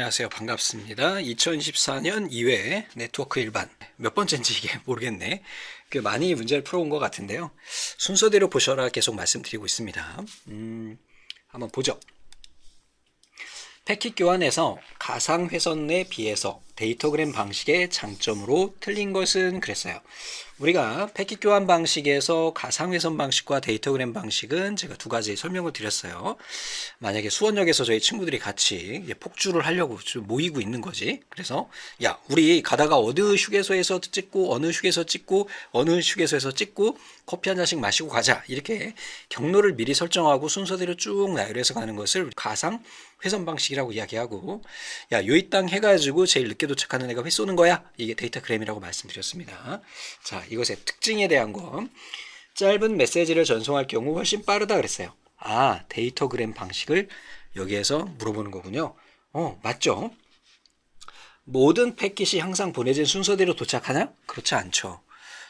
안녕하세요. 반갑습니다. 2024년 2회 네트워크 일반. 몇 번째인지 이게 모르겠네. 그 많이 문제를 풀어온 것 같은데요. 순서대로 보셔라 계속 말씀드리고 있습니다. 음, 한번 보죠. 패킷 교환에서 가상회선 에 비해서 데이터그램 방식의 장점으로 틀린 것은 그랬어요. 우리가 패킷 교환 방식에서 가상회선 방식과 데이터그램 방식은 제가 두 가지 설명을 드렸어요. 만약에 수원역에서 저희 친구들이 같이 폭주를 하려고 좀 모이고 있는 거지. 그래서 야, 우리 가다가 어느 휴게소에서 찍고 어느 휴게소 찍고 어느 휴게소에서 찍고 커피 한 잔씩 마시고 가자. 이렇게 경로를 미리 설정하고 순서대로 쭉 나열해서 가는 것을 가상 회선 방식이라고 이야기하고 야, 요이 땅 해가지고 제일 늦게 도착하는 애가 회 쏘는 거야. 이게 데이터그램이라고 말씀드렸습니다. 자, 이것의 특징에 대한 거. 짧은 메시지를 전송할 경우 훨씬 빠르다 그랬어요. 아, 데이터그램 방식을 여기에서 물어보는 거군요. 어, 맞죠? 모든 패킷이 항상 보내진 순서대로 도착하냐? 그렇지 않죠.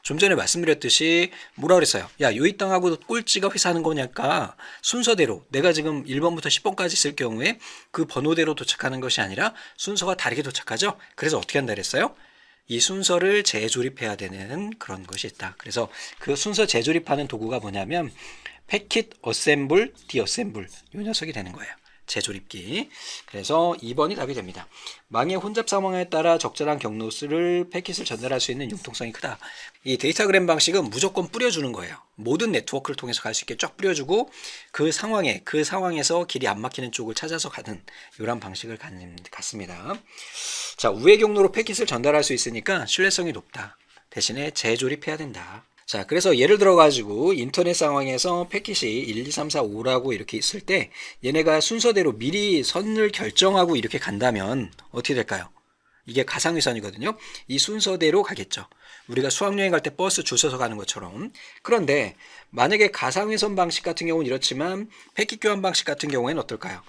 좀 전에 말씀드렸듯이 뭐라 그랬어요? 야, 요이 땅하고 꼴찌가 회사하는 거냐까 순서대로 내가 지금 1번부터 10번까지 쓸 경우에 그 번호대로 도착하는 것이 아니라 순서가 다르게 도착하죠? 그래서 어떻게 한다 그랬어요? 이 순서를 재조립해야 되는 그런 것이 있다. 그래서 그 순서 재조립하는 도구가 뭐냐면 패킷 어셈블, 디어셈블 요 녀석이 되는 거예요. 재조립기. 그래서 2번이 답이 됩니다. 망의 혼잡 상황에 따라 적절한 경로수를 패킷을 전달할 수 있는 융통성이 크다. 이 데이터그램 방식은 무조건 뿌려주는 거예요. 모든 네트워크를 통해서 갈 수 있게 쫙 뿌려주고 그 상황에 그 상황에서 길이 안 막히는 쪽을 찾아서 가는 이런 방식을 갖는 같습니다. 자 우회 경로로 패킷을 전달할 수 있으니까 신뢰성이 높다. 대신에 재조립해야 된다. 자, 그래서 예를 들어 가지고 인터넷 상황에서 패킷이 1, 2, 3, 4, 5라고 이렇게 있을 때 얘네가 순서대로 미리 선을 결정하고 이렇게 간다면 어떻게 될까요? 이게 가상위선이거든요. 이 순서대로 가겠죠. 우리가 수학여행 갈 때 버스 줄 서서 가는 것처럼. 그런데 만약에 가상위선 방식 같은 경우는 이렇지만 패킷 교환 방식 같은 경우에는 어떨까요?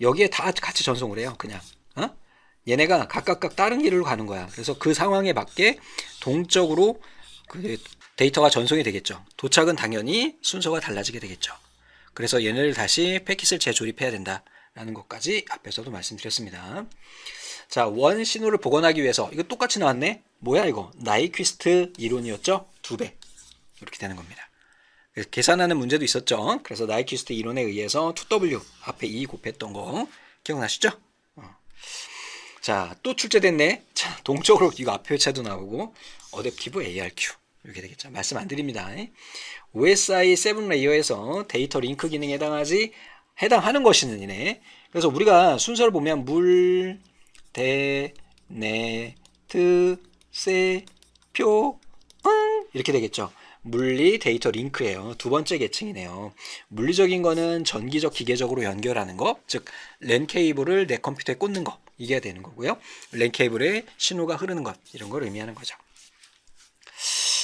여기에 다 같이 전송을 해요. 그냥. 어? 얘네가 각각각 다른 길로 가는 거야. 그래서 그 상황에 맞게 동적으로 그 데이터가 전송이 되겠죠. 도착은 당연히 순서가 달라지게 되겠죠. 그래서 얘네를 다시 패킷을 재조립해야 된다라는 것까지 앞에서도 말씀드렸습니다. 자, 원 신호를 복원하기 위해서 이거 똑같이 나왔네. 뭐야 이거? 나이퀴스트 이론이었죠? 두 배. 이렇게 되는 겁니다. 계산하는 문제도 있었죠. 그래서 나이퀴스트 이론에 의해서 2W 앞에 2 곱했던 거 기억나시죠? 어. 자, 또 출제됐네. 자, 동적으로 이거 앞에 회차도 나오고 어댑티브 ARQ. 이렇게 되겠죠. 말씀 안 드립니다. OSI 7 레이어에서 데이터 링크 기능에 해당하지 해당하는 것이는 이네. 그래서 우리가 순서를 보면 물, 대, 네, 트, 세, 표, 응 이렇게 되겠죠. 물리 데이터 링크예요. 두 번째 계층이네요. 물리적인 거는 전기적 기계적으로 연결하는 거, 즉 랜 케이블을 내 컴퓨터에 꽂는 거 이게 되는 거고요. 랜 케이블에 신호가 흐르는 것 이런 걸 의미하는 거죠.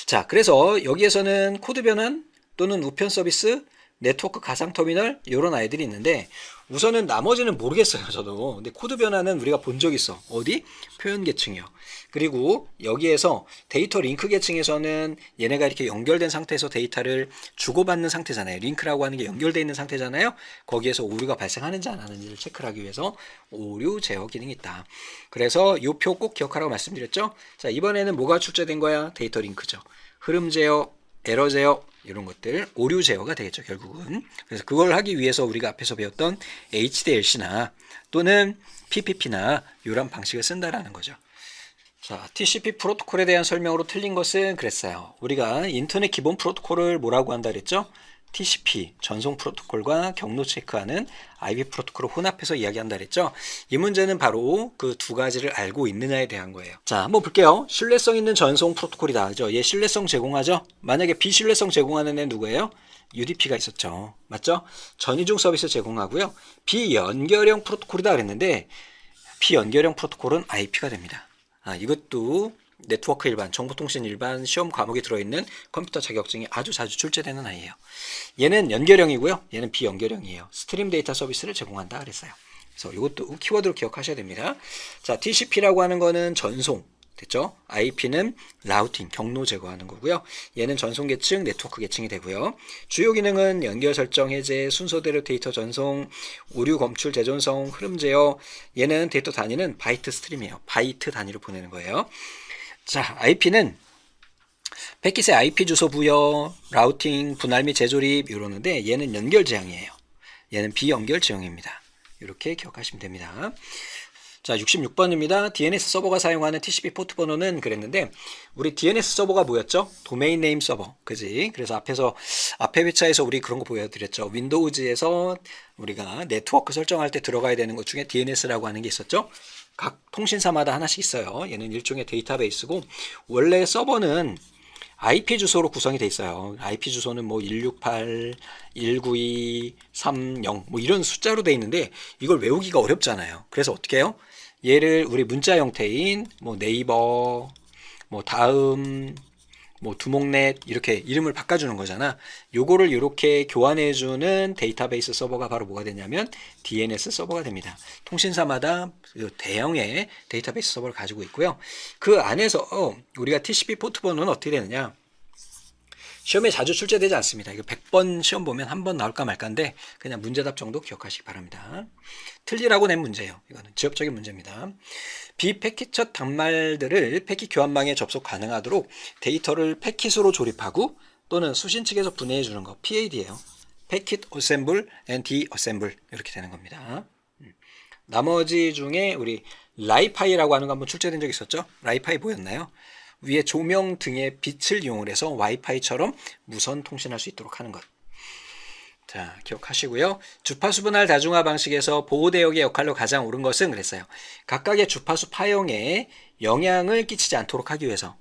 자, 그래서 여기에서는 코드 변환 또는 우편 서비스, 네트워크 가상 터미널 이런 아이들이 있는데 우선은 나머지는 모르겠어요 저도. 근데 코드 변환은 우리가 본 적 있어. 어디? 표현 계층이요. 그리고 여기에서 데이터 링크 계층에서는 얘네가 이렇게 연결된 상태에서 데이터를 주고받는 상태잖아요. 링크라고 하는 게 연결되어 있는 상태잖아요. 거기에서 오류가 발생하는지 안 하는지를 체크를 하기 위해서 오류 제어 기능이 있다. 그래서 이 표 꼭 기억하라고 말씀드렸죠? 자 이번에는 뭐가 출제된 거야? 데이터 링크죠. 흐름 제어 에러 제어 이런 것들 오류 제어가 되겠죠 결국은. 그래서 그걸 하기 위해서 우리가 앞에서 배웠던 HDLC나 또는 PPP나 이런 방식을 쓴다라는 거죠. 자 TCP 프로토콜에 대한 설명으로 틀린 것은 그랬어요. 우리가 인터넷 기본 프로토콜을 뭐라고 한다 그랬죠 TCP 전송 프로토콜과 경로 체크하는 IP 프로토콜을 혼합해서 이야기한다 그랬죠. 이 문제는 바로 그 두 가지를 알고 있느냐에 대한 거예요. 자, 한번 볼게요. 신뢰성 있는 전송 프로토콜이다. 그죠? 얘 신뢰성 제공하죠? 만약에 비신뢰성 제공하는 애 누구예요? UDP가 있었죠. 맞죠? 전이중 서비스 제공하고요. 비연결형 프로토콜이다 그랬는데 비연결형 프로토콜은 IP가 됩니다. 아, 이것도 네트워크 일반, 정보통신 일반 시험 과목에 들어있는 컴퓨터 자격증이 아주 자주 출제되는 아이예요. 얘는 연결형이고요. 얘는 비연결형이에요. 스트림 데이터 서비스를 제공한다 그랬어요. 그래서 이것도 키워드로 기억하셔야 됩니다. 자, TCP라고 하는 거는 전송, 됐죠? IP는 라우팅, 경로 제거하는 거고요. 얘는 전송 계층, 네트워크 계층이 되고요. 주요 기능은 연결 설정 해제, 순서대로 데이터 전송, 오류 검출 재전송, 흐름 제어. 얘는 데이터 단위는 바이트 스트림이에요. 바이트 단위로 보내는 거예요. 자, IP는 패킷의 IP 주소 부여, 라우팅, 분할 및 재조립 이러는데 얘는 연결 지향이에요. 얘는 비연결 지형입니다. 이렇게 기억하시면 됩니다. 자, 66번입니다. DNS 서버가 사용하는 TCP 포트 번호는 그랬는데 우리 DNS 서버가 뭐였죠? 도메인 네임 서버. 그지? 그래서 앞에서 앞에 회차에서 우리 그런 거 보여 드렸죠. 윈도우즈에서 우리가 네트워크 설정할 때 들어가야 되는 것 중에 DNS라고 하는 게 있었죠. 각 통신사마다 하나씩 있어요. 얘는 일종의 데이터베이스고 원래 서버는 IP 주소로 구성이 돼 있어요. IP 주소는 뭐 168, 192, 30, 뭐 이런 숫자로 돼 있는데 이걸 외우기가 어렵잖아요. 그래서 어떻게 해요? 얘를 우리 문자 형태인 뭐 네이버, 뭐 다음, 뭐 두목넷 이렇게 이름을 바꿔주는 거잖아. 요거를 이렇게 교환해주는 데이터베이스 서버가 바로 뭐가 되냐면 DNS 서버가 됩니다. 통신사마다 그 대형의 데이터베이스 서버를 가지고 있고요. 그 안에서 우리가 TCP 포트 번호는 어떻게 되느냐? 시험에 자주 출제되지 않습니다. 이거 100번 시험 보면 한 번 나올까 말까인데 그냥 문제답 정도 기억하시기 바랍니다. 틀리라고 낸 문제예요. 이거는 지엽적인 문제입니다. 비패킷첫 단말들을 패킷 교환망에 접속 가능하도록 데이터를 패킷으로 조립하고 또는 수신 측에서 분해해 주는 거 PAD예요. 패킷 어셈블 앤 디어셈블 이렇게 되는 겁니다. 음. 나머지 중에 우리 라이파이라고 하는 거 한번 출제된 적 있었죠? 라이파이 뭐였나요? 위에 조명 등의 빛을 이용을 해서 와이파이처럼 무선 통신할 수 있도록 하는 것. 자, 기억하시고요. 주파수 분할 다중화 방식에서 보호 대역의 역할로 가장 옳은 것은 그랬어요. 각각의 주파수 파형에 영향을 끼치지 않도록 하기 위해서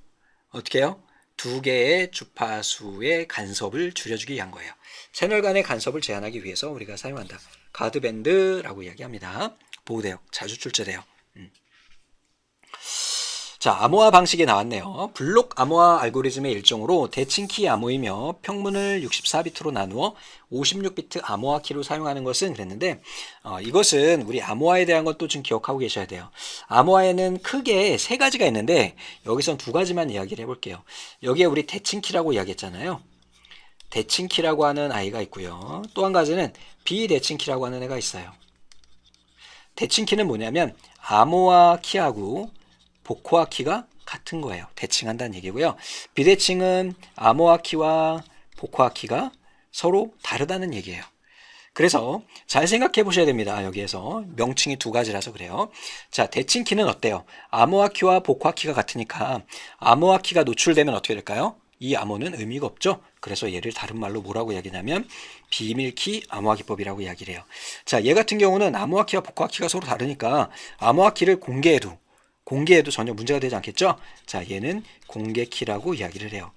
어떻게 해요? 두 개의 주파수의 간섭을 줄여주기 위한 거예요. 채널 간의 간섭을 제한하기 위해서 우리가 사용한다. 가드밴드라고 이야기합니다. 보호 대역 자주 출제돼요. 음. 자, 암호화 방식이 나왔네요. 블록 암호화 알고리즘의 일종으로 대칭키 암호이며 평문을 64비트로 나누어 56비트 암호화 키로 사용하는 것은 그랬는데 어, 이것은 우리 암호화에 대한 것도 좀 기억하고 계셔야 돼요. 암호화에는 크게 세 가지가 있는데 여기선 두 가지만 이야기를 해볼게요. 여기에 우리 대칭키라고 이야기했잖아요. 대칭키라고 하는 아이가 있고요. 또 한 가지는 비대칭키라고 하는 애가 있어요. 대칭키는 뭐냐면 암호화 키하고 복호화 키가 같은 거예요. 대칭한다는 얘기고요. 비대칭은 암호화 키와 복호화 키가 서로 다르다는 얘기예요. 그래서 잘 생각해 보셔야 됩니다. 여기에서 명칭이 두 가지라서 그래요. 자, 대칭 키는 어때요? 암호화 키와 복호화 키가 같으니까 암호화 키가 노출되면 어떻게 될까요? 이 암호는 의미가 없죠. 그래서 얘를 다른 말로 뭐라고 이야기냐면 비밀키 암호화 기법이라고 이야기를 해요. 자, 얘 같은 경우는 암호화 키와 복호화 키가 서로 다르니까 암호화 키를 공개해도 공개해도 전혀 문제가 되지 않겠죠? 자, 얘는 공개 키라고 이야기를 해요.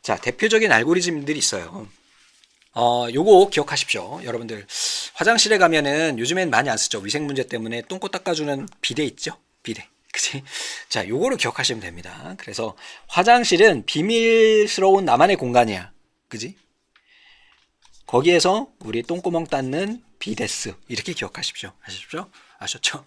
자, 대표적인 알고리즘들이 있어요. 어, 요거 기억하십시오. 여러분들. 화장실에 가면은 요즘엔 많이 안 쓰죠. 위생 문제 때문에 똥꼬 닦아주는 비데 있죠? 비데. 그치? 자, 요거를 기억하시면 됩니다. 그래서 화장실은 비밀스러운 나만의 공간이야. 그지? 거기에서 우리 똥구멍 닦는 비데스. 이렇게 기억하십시오. 아십시오? 아셨죠?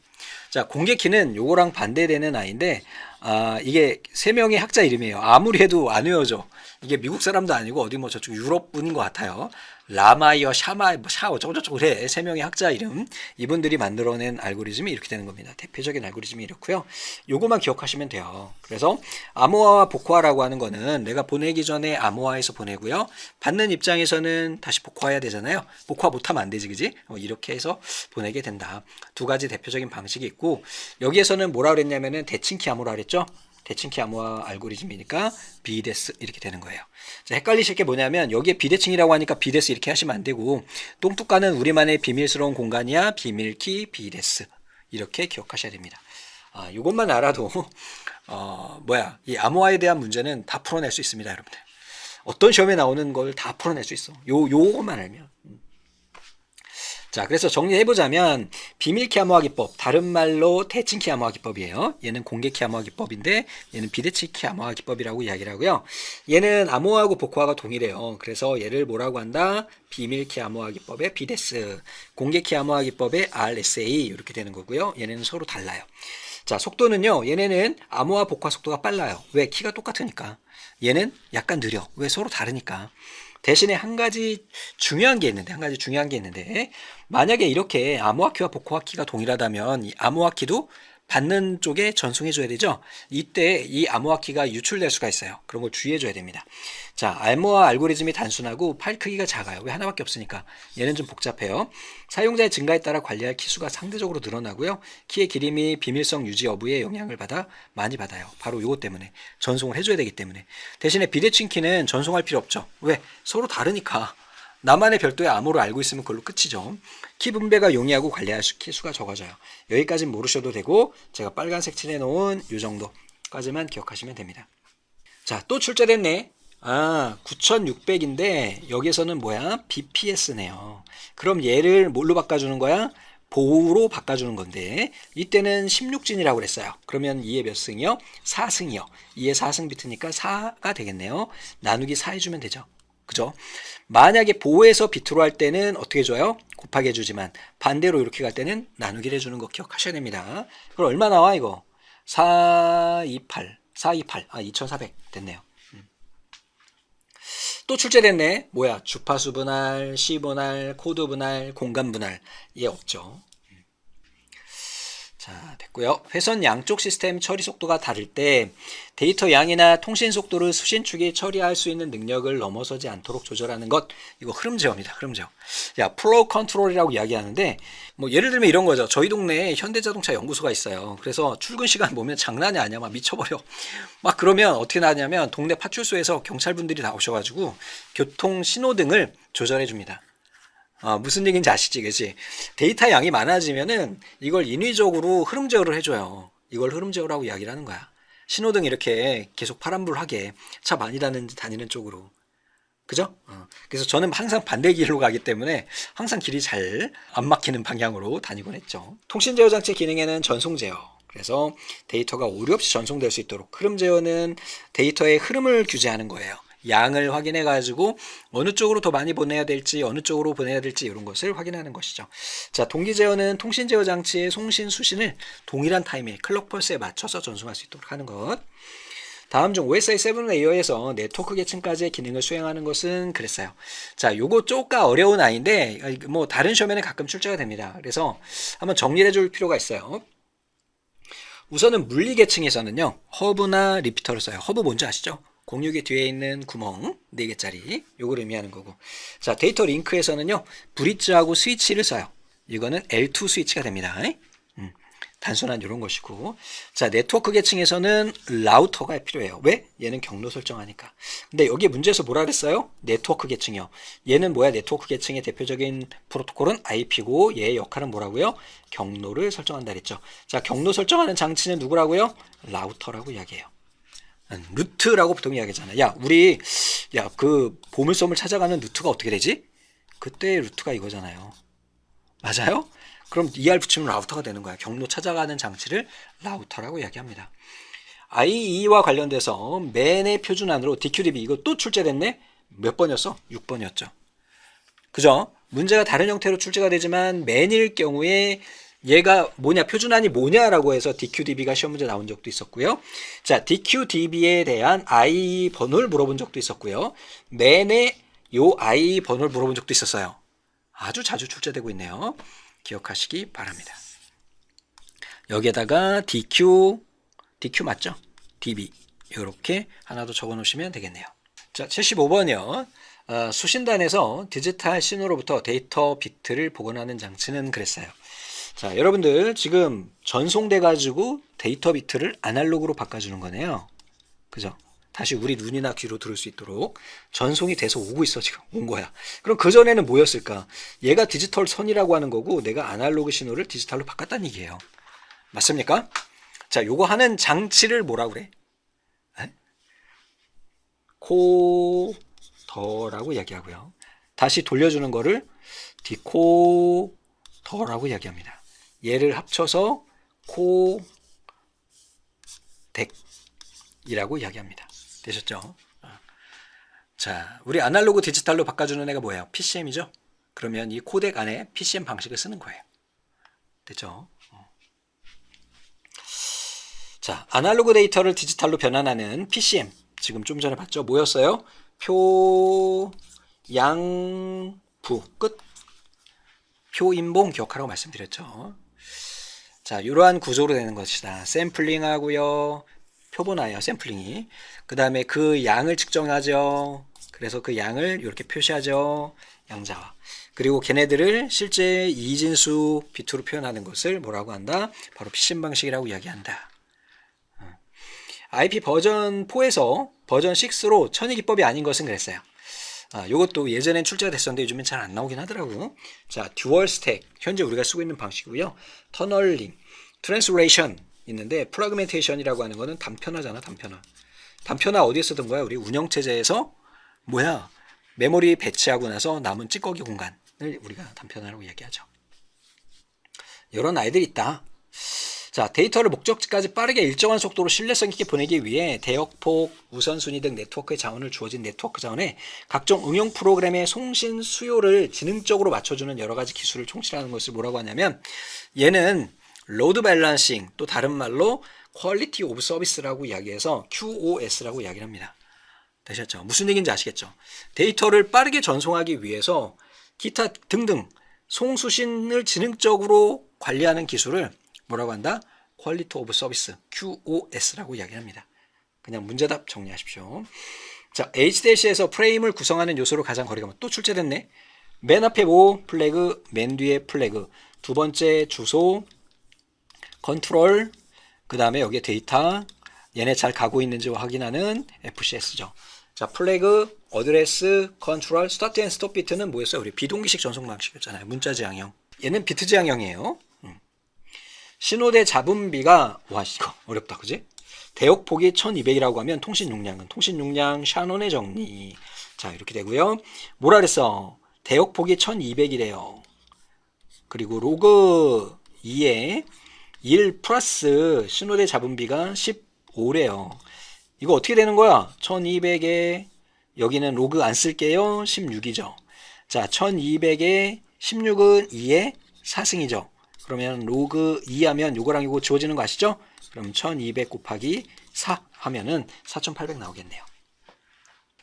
자, 공개키는 요거랑 반대되는 아이인데, 아, 이게 세 명의 학자 이름이에요. 아무리 해도 안 외워져. 이게 미국 사람도 아니고 어디 뭐 저쪽 유럽 분인 것 같아요. 라마이어, 샤마, 뭐 샤, 어쩌고저쩌고 그래. 세 명의 학자 이름. 이분들이 만들어낸 알고리즘이 이렇게 되는 겁니다. 대표적인 알고리즘이 이렇고요. 요거만 기억하시면 돼요. 그래서 암호화와 복호화라고 하는 거는 내가 보내기 전에 암호화해서 보내고요. 받는 입장에서는 다시 복호해야 되잖아요. 복호화 못하면 안 되지, 그지? 어, 이렇게 해서 보내게 된다. 두 가지 대표적인 방 식이 있고, 여기에서는 뭐라 그랬냐면은 대칭키 암호라 그랬죠? 대칭키 암호화 알고리즘이니까 비데스 이렇게 되는 거예요. 자, 헷갈리실 게 뭐냐면 여기에 비대칭이라고 하니까 비데스 이렇게 하시면 안 되고 똥뚝가는 우리만의 비밀스러운 공간이야 비밀키 비데스 이렇게 기억하셔야 됩니다. 아, 이것만 알아도 어, 뭐야 이 암호화에 대한 문제는 다 풀어낼 수 있습니다, 여러분들. 어떤 시험에 나오는 걸 다 풀어낼 수 있어. 요 요것만 알면. 음. 자, 그래서 정리해보자면, 비밀키 암호화 기법, 다른 말로 대칭키 암호화 기법이에요. 얘는 공개키 암호화 기법인데, 얘는 비대칭키 암호화 기법이라고 이야기를 하고요. 얘는 암호화하고 복호화가 동일해요. 그래서 얘를 뭐라고 한다? 비밀키 암호화 기법의 비데스, 공개키 암호화 기법의 RSA, 이렇게 되는 거고요. 얘네는 서로 달라요. 자, 속도는요. 얘네는 암호화 복화 속도가 빨라요. 왜? 키가 똑같으니까. 얘는 약간 느려. 왜? 서로 다르니까. 대신에 한 가지 중요한 게 있는데, 한 가지 중요한 게 있는데, 만약에 이렇게 암호화 키와 복화 키가 동일하다면 이 암호화 키도 받는 쪽에 전송해 줘야 되죠. 이때 이 암호화 키가 유출될 수가 있어요. 그런 걸 주의해 줘야 됩니다. 자, 암호화 알고리즘이 단순하고 파일 크기가 작아요. 왜 하나밖에 없으니까. 얘는 좀 복잡해요. 사용자의 증가에 따라 관리할 키수가 상대적으로 늘어나고요. 키의 길이 및 비밀성 유지 여부에 영향을 받아 많이 받아요. 바로 요것 때문에 전송을 해줘야 되기 때문에. 대신에 비대칭 키는 전송할 필요 없죠. 왜? 서로 다르니까. 나만의 별도의 암호를 알고 있으면 그걸로 끝이죠. 키 분배가 용이하고 관리할 수, 키 수가 적어져요. 여기까지는 모르셔도 되고 제가 빨간색 칠해 놓은 요 정도까지만 기억하시면 됩니다. 자, 또 출제됐네. 아, 9600인데 여기서는 뭐야? BPS네요. 그럼 얘를 뭘로 바꿔주는 거야? 보호로 바꿔주는 건데 이때는 16진이라고 그랬어요. 그러면 2의 몇 승이요? 4승이요. 2의 4승 비트니까 4가 되겠네요. 나누기 4 해주면 되죠. 그죠? 만약에 보호해서 비트로 할 때는 어떻게 줘요? 곱하기 해주지만 반대로 이렇게 갈 때는 나누기를 해주는 거 기억하셔야 됩니다. 그럼 얼마 나와 이거? 428, 428, 아 2400 됐네요. 음. 또 출제됐네. 뭐야? 주파수 분할, 시 분할, 코드 분할, 공간 분할. 얘 없죠. 음. 자, 됐고요. 회선 양쪽 시스템 처리 속도가 다를 때 데이터 양이나 통신 속도를 수신축이 처리할 수 있는 능력을 넘어서지 않도록 조절하는 것. 이거 흐름 제어입니다. 흐름 제어. 야, 플로우 컨트롤이라고 이야기하는데 뭐 예를 들면 이런 거죠. 저희 동네에 현대자동차 연구소가 있어요. 그래서 출근 시간 보면 장난이 아니야. 막 미쳐버려. 막 그러면 어떻게 나냐면 동네 파출소에서 경찰분들이 나오셔 가지고 교통 신호등을 조절해 줍니다. 아, 무슨 얘기인지 아시지, 그지? 데이터 양이 많아지면은 이걸 인위적으로 흐름 제어를 해줘요. 이걸 흐름 제어라고 이야기를 하는 거야. 신호등 이렇게 계속 파란불하게 차 많이 다니는, 다니는 쪽으로. 그죠? 어. 그래서 저는 항상 반대 길로 가기 때문에 항상 길이 잘 안 막히는 방향으로 다니곤 했죠. 통신 제어 장치 기능에는 전송 제어. 그래서 데이터가 오류 없이 전송될 수 있도록 흐름 제어는 데이터의 흐름을 규제하는 거예요. 양을 확인해 가지고 어느 쪽으로 더 많이 보내야 될지 어느 쪽으로 보내야 될지 이런 것을 확인하는 것이죠. 자, 동기 제어는 통신 제어 장치의 송신 수신을 동일한 타임에 클럭 펄스에 맞춰서 전송할 수 있도록 하는 것. 다음 중 OSI 7 레이어에서 네트워크 계층까지의 기능을 수행하는 것은 그랬어요. 자, 요거 쪼까 어려운 아이인데 뭐 다른 시험에는 가끔 출제가 됩니다. 그래서 한번 정리해 줄 필요가 있어요. 우선은 물리 계층에서는요. 허브나 리피터를 써요. 허브 뭔지 아시죠? 공유기 뒤에 있는 구멍 4개짜리 요걸 의미하는 거고. 자 데이터 링크에서는요 브릿지하고 스위치를 써요. 이거는 L2 스위치가 됩니다. 음, 단순한 이런 것이고. 자 네트워크 계층에서는 라우터가 필요해요. 왜? 얘는 경로 설정하니까. 근데 여기 문제에서 뭐라 그랬어요? 네트워크 계층이요. 얘는 뭐야? 네트워크 계층의 대표적인 프로토콜은 IP고 얘의 역할은 뭐라고요? 경로를 설정한다 그랬죠. 자 경로 설정하는 장치는 누구라고요? 라우터라고 이야기해요 루트라고 보통 이야기하잖아. 야, 우리 야 그 보물섬을 찾아가는 루트가 어떻게 되지? 그때 루트가 이거잖아요. 맞아요? 그럼 ER 붙이면 라우터가 되는 거야. 경로 찾아가는 장치를 라우터라고 이야기합니다. IE와 관련돼서 맨의 표준 안으로 DQDB 이거 또 출제됐네? 몇 번이었어? 6번이었죠. 그죠? 문제가 다른 형태로 출제가 되지만 맨일 경우에 얘가 뭐냐 표준안이 뭐냐라고 해서 DQDB가 시험 문제 나온 적도 있었고요. 자 DQDB에 대한 I 번호를 물어본 적도 있었고요. 맨의 요 I 번호를 물어본 적도 있었어요. 아주 자주 출제되고 있네요. 기억하시기 바랍니다. 여기에다가 DQ DQ 맞죠? DB 이렇게 하나 더 적어 놓으시면 되겠네요. 자 75번이요. 어, 수신단에서 디지털 신호로부터 데이터 비트를 복원하는 장치는 그랬어요. 자, 여러분들 지금 전송돼 가지고 데이터 비트를 아날로그로 바꿔주는 거네요. 그죠? 다시 우리 눈이나 귀로 들을 수 있도록 전송이 돼서 오고 있어 지금 온 거야. 그럼 그 전에는 뭐였을까? 얘가 디지털 선이라고 하는 거고 내가 아날로그 신호를 디지털로 바꿨다는 얘기예요. 맞습니까? 자, 요거 하는 장치를 뭐라 그래? 에? 코더라고 이야기하고요. 다시 돌려주는 거를 디코더라고 이야기합니다. 얘를 합쳐서 코덱이라고 이야기합니다. 되셨죠? 아. 자, 우리 아날로그 디지털로 바꿔주는 애가 뭐예요? PCM이죠? 그러면 이 코덱 안에 PCM 방식을 쓰는 거예요. 됐죠? 어. 자, 아날로그 데이터를 디지털로 변환하는 PCM. 지금 좀 전에 봤죠? 뭐였어요? 표, 양, 부. 끝. 표인봉 기억하라고 말씀드렸죠. 자, 이러한 구조로 되는 것이다. 샘플링 하고요. 표본화예요, 샘플링이. 그 다음에 그 양을 측정하죠. 그래서 그 양을 이렇게 표시하죠. 양자화. 그리고 걔네들을 실제 이진수 비트로 표현하는 것을 뭐라고 한다? 바로 PCM 방식이라고 이야기한다. IP 버전 4에서 버전 6로 천의 기법이 아닌 것은 그랬어요. 아, 요것도 예전엔 출제가 됐었는데 요즘엔 잘 안 나오긴 하더라고요. 자, 듀얼 스택. 현재 우리가 쓰고 있는 방식이고요. 터널링, 트랜스레이션 있는데 프라그멘테이션이라고 하는 거는 단편화잖아, 단편화. 단편화 어디에 쓰던 거야? 우리 운영 체제에서 뭐야? 메모리 배치하고 나서 남은 찌꺼기 공간을 우리가 단편화라고 이야기하죠. 이런 아이들이 있다. 자, 데이터를 목적지까지 빠르게 일정한 속도로 신뢰성 있게 보내기 위해 대역폭, 우선순위 등 네트워크의 자원을 주어진 네트워크 자원에 각종 응용 프로그램의 송신 수요를 지능적으로 맞춰주는 여러 가지 기술을 총괄하는 것을 뭐라고 하냐면 얘는 로드 밸런싱 또 다른 말로 퀄리티 오브 서비스라고 이야기해서 QoS라고 이야기를 합니다. 되셨죠? 무슨 얘기인지 아시겠죠? 데이터를 빠르게 전송하기 위해서 기타 등등 송수신을 지능적으로 관리하는 기술을 뭐라고 한다? 퀄리티 오브 서비스 QoS라고 이야기합니다. 그냥 문제답 정리하십시오. 자, H-에서 프레임을 구성하는 요소로 가장 거리가 또 출제됐네. 맨 앞에 뭐 플래그, 맨 뒤에 플래그, 두 번째 주소, 컨트롤, 그 다음에 여기에 데이터, 얘네 잘 가고 있는지 확인하는 FCS죠. 자, 플래그, 어드레스, 컨트롤, 스타트 앤 스톱 비트는 뭐였어요? 우리 비동기식 전송 방식이었잖아요. 문자 지향형. 얘는 비트 지향형이에요. 음. 신호대 잡음비가 와 이거 어렵다 그지? 대역폭이 1200이라고 하면 통신 용량은 통신 용량 샤논의 정리. 자 이렇게 되고요. 뭐라 그랬어 대역폭이 1200이래요. 그리고 로그 2에 1 플러스 신호대 잡음비가 15래요. 이거 어떻게 되는 거야? 1200에 여기는 로그 안 쓸게요. 16이죠. 자 1200에 16은 2의 4승이죠 그러면 로그 2 하면 요거랑 요거 지워지는 거 아시죠? 그럼 1200 곱하기 4 하면은 4800 나오겠네요.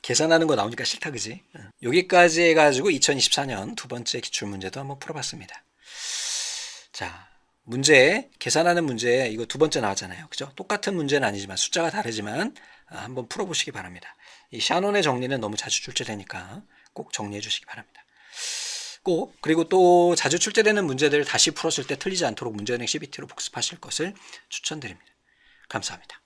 계산하는 거 나오니까 싫다 그지? 응. 여기까지 해가지고 2024년 두 번째 기출 문제도 한번 풀어봤습니다. 자 문제 계산하는 문제 이거 두 번째 나왔잖아요. 그죠? 똑같은 문제는 아니지만 숫자가 다르지만 아, 한번 풀어보시기 바랍니다. 이 샤논의 정리는 너무 자주 출제되니까 꼭 정리해 주시기 바랍니다. 꼭 그리고 또 자주 출제되는 문제들 다시 풀었을 때 틀리지 않도록 문제은행 CBT로 복습하실 것을 추천드립니다. 감사합니다.